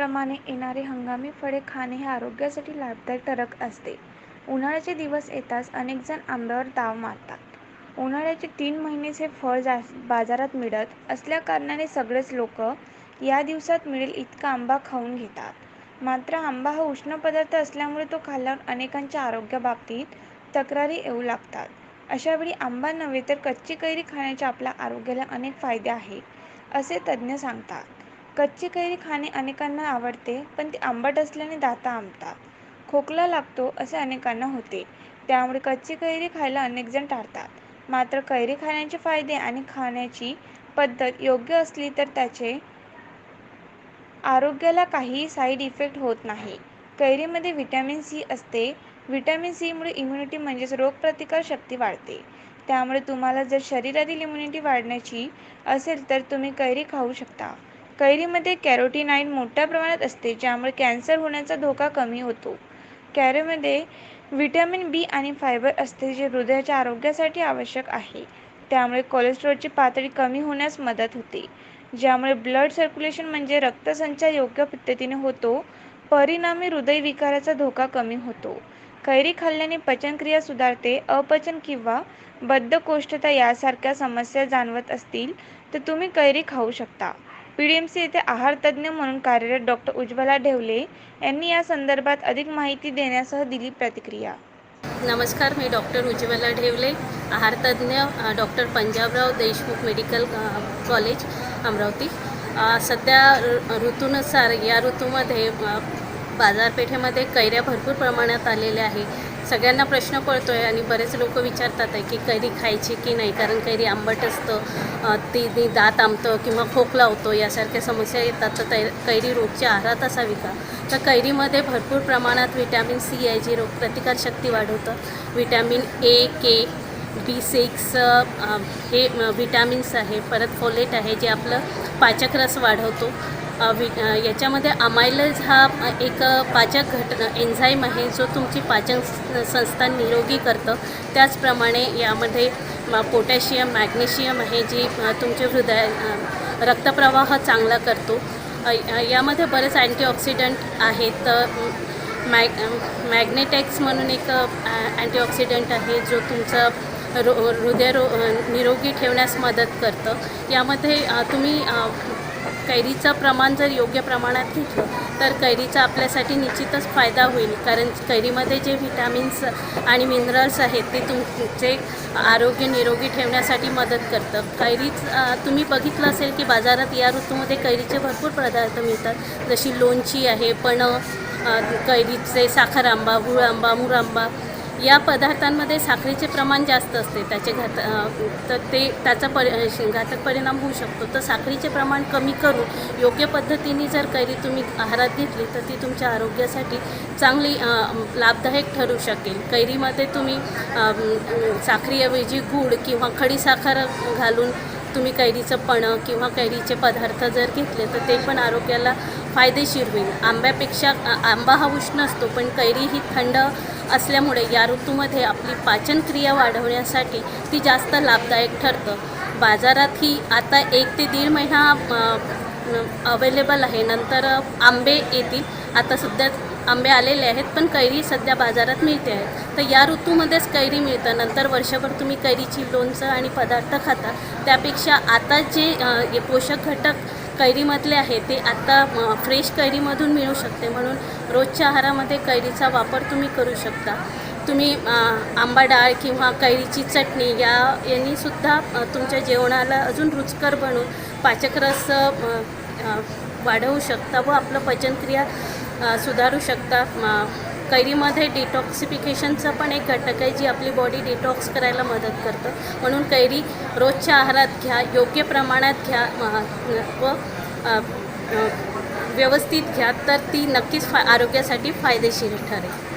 प्रमाणे येणारी हंगामी फळे खाणे हे आरोग्यासाठी लाभदायक ठरत असते. उन्हाळ्याचे दिवस येताच अनेकजण आंब्यावर ताव मारतात. उन्हाळ्याचे तीन महिनेच हे फळ जा बाजारात मिळत असल्याकारणाने सगळेच लोक या दिवसात मिळेल इतका आंबा खाऊन घेतात. मात्र आंबा हा उष्ण पदार्थ असल्यामुळे तो खाल्ल्यावर अनेकांच्या आरोग्याबाबतीत तक्रारी येऊ लागतात. अशावेळी आंबा नव्हे तर कच्ची कैरी खाण्याचे आपल्या आरोग्याला अनेक फायदे आहेत, असे तज्ज्ञ सांगतात. कच्ची कैरी खाणे अनेकांना आवडते पण ती आंबट असल्याने दाता आंबतात, खोकला लागतो असे अनेकांना होते. त्यामुळे कच्ची कैरी खायला अनेकजण टाळतात. मात्र कैरी खाण्याचे फायदे आणि खाण्याची पद्धत योग्य असली तर त्याचे आरोग्याला काहीही साईड इफेक्ट होत नाही. कैरीमध्ये व्हिटॅमिन सी असते. व्हिटॅमिन सीमुळे इम्युनिटी म्हणजेच रोगप्रतिकार शक्ती वाढते. त्यामुळे तुम्हाला जर शरीरातील इम्युनिटी वाढण्याची असेल तर तुम्ही कैरी खाऊ शकता. कैरीमध्ये कॅरोटीनाईन मोठ्या प्रमाणात असते ज्यामुळे कॅन्सर होण्याचा धोका कमी होतो. कॅरीमध्ये व्हिटॅमिन बी आणि फायबर असते जे हृदयाच्या आरोग्यासाठी आवश्यक आहे. त्यामुळे कोलेस्ट्रॉलची पातळी कमी होण्यास मदत होते, ज्यामुळे ब्लड सर्क्युलेशन म्हणजे रक्तसंचार योग्य पद्धतीने होतो. परिणामी हृदयविकाराचा धोका कमी होतो. कैरी खाल्ल्याने पचनक्रिया सुधारते. अपचन किंवा बद्धकोष्ठता यासारख्या समस्या जाणवत असतील तर तुम्ही कैरी खाऊ शकता. पी डी एम सी येथे आहारतज्ज्ञ म्हणून कार्यरत डॉक्टर उज्ज्वला ढेवले यांनी या संदर्भात अधिक माहिती देण्यासह दिली प्रतिक्रिया. नमस्कार मी doctor Ujjwala ढेवले आहारतज्ज्ञ doctor Panjabrao Deshmukh medical college Amravati. सध्या ऋतूनुसार या ऋतूमध्ये बाजारपेठेमध्ये कैऱ्या भरपूर प्रमाणात आलेल्या आहे सगळ्यांना प्रश्न पडतो आहे आणि बरेच लोक विचारतात आहे की कैरी खायची की नाही कारण कैरी आंबट असतं ती दात आंबतं किंवा खोकला होतो यासारख्या समस्या येतात. तर कै कैरी रोजच्या आहारात असावी का? तर कैरीमध्ये भरपूर प्रमाणात व्हिटॅमिन सी आहे जी रोगप्रतिकारशक्ती वाढवतं. Vitamin A K B six हे व्हिटॅमिन्स आहे. परत फोलेट आहे जे आपलं पाचक रस वाढवतो. वि याच्यामध्ये अमायलेज हा एक पाचक घट एन्झाईम आहे जो तुमची पाचन संस्था निरोगी करतं. त्याचप्रमाणे यामध्ये पोटॅशियम मॅग्नेशियम आहे जी तुमचे हृदय रक्तप्रवाह चांगला करतो. यामध्ये बरेच अँटीऑक्सिडंट आहेत मॅग मॅग्नेटेक्स म्हणून एक अँटीऑक्सिडंट आहे जो तुमचं रो हृदय रो निरोगी ठेवण्यास मदत करतं. यामध्ये तुम्ही कैरीचं प्रमाण जर योग्य प्रमाणात घेतलं तर कैरीचा आपल्यासाठी निश्चितच फायदा होईल. कारण कैरीमध्ये जे व्हिटॅमिन्स आणि मिनरल्स आहेत ते तुमचे आरोग्य निरोगी ठेवण्यासाठी मदत करतं. कैरीच तुम्ही बघितलं असेल की बाजारात या ऋतूमध्ये कैरीचे भरपूर पदार्थ मिळतात. जशी लोणची आहे पणं कैरीचे साखर आंबा गुळ आंबा मुरांबा या पदार्थांमध्ये साखरेचे प्रमाण जास्त असते त्याचे घात तर ते त्याचा परि घातक परिणाम होऊ शकतो. तर साखरेचे प्रमाण कमी करून योग्य पद्धतीने जर कैरी तुम्ही आहारात घेतली तर ती तुमच्या आरोग्यासाठी चांगली लाभदायक ठरू शकेल. कैरीमध्ये तुम्ही साखरेऐवजी गूळ किंवा खडीसाखर घालून तुम्ही कैरीचं पणं किंवा कैरीचे पदार्थ जर घेतले तर ते पण आरोग्याला फायदेशीर होईल. आंब्यापेक्षा आंबा हा उष्ण असतो पण कैरी ही थंड असल्यामुळे या ऋतूमध्ये आपली पाचनक्रिया वाढवण्यासाठी ती जास्त लाभदायक ठरतं. बाजारात ही आता एक ते दीड महिना अवेलेबल आहे. नंतर आंबे येतील. आता सध्या आंबे आलेले आहेत पण कैरी सध्या बाजारात मिळते आहे तर या ऋतूमध्येच कैरी मिळतं. नंतर वर्षभर तुम्ही कैरीची लोणचं आणि पदार्थ खाता. त्यापेक्षा आता जे पोषक घटक कैरीमधले आहे ते आत्ता फ्रेश कैरीमधून मिळू शकते. म्हणून रोजच्या आहारामध्ये कैरीचा वापर तुम्ही करू शकता. तुम्ही आंबा डाळ किंवा कैरीची चटणी या यांनीसुद्धा तुमच्या जेवणाला अजून रुचकर बनवून पाचकरस वाढवू शकता व आपलं पचनक्रिया सुधारू शकता. कैरीमध्ये डिटॉक्सिफिकेशनचा पण एक घटक आहे जी आपली बॉडी डिटॉक्स करायला मदत करतं. म्हणून कैरी रोजच्या आहारात घ्या योग्य प्रमाणात घ्या व व्यवस्थित घ्या तर ती नक्कीच फा आरोग्यासाठी फायदेशीर ठरेल.